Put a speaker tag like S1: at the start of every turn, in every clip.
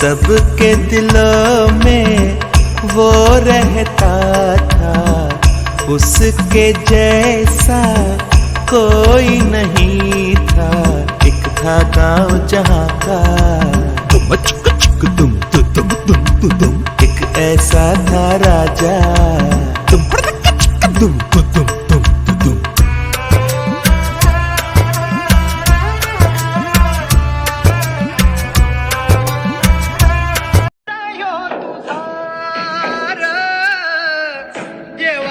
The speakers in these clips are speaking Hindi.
S1: सबके दिलों में वो रहता था उसके जैसा कोई नहीं था एक था गांव जहां का
S2: तुम चुक तुम तुम तुम तुम
S1: एक ऐसा था राजा
S2: तुम तुम तुम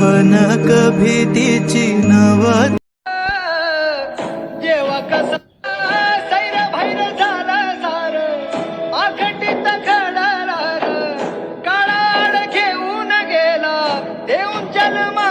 S2: कभी
S3: भीतीची नव जेव्हा कसा सैर भैर झाला सार आखटीत खडा काळाड घेऊन गेला देऊन जन्मा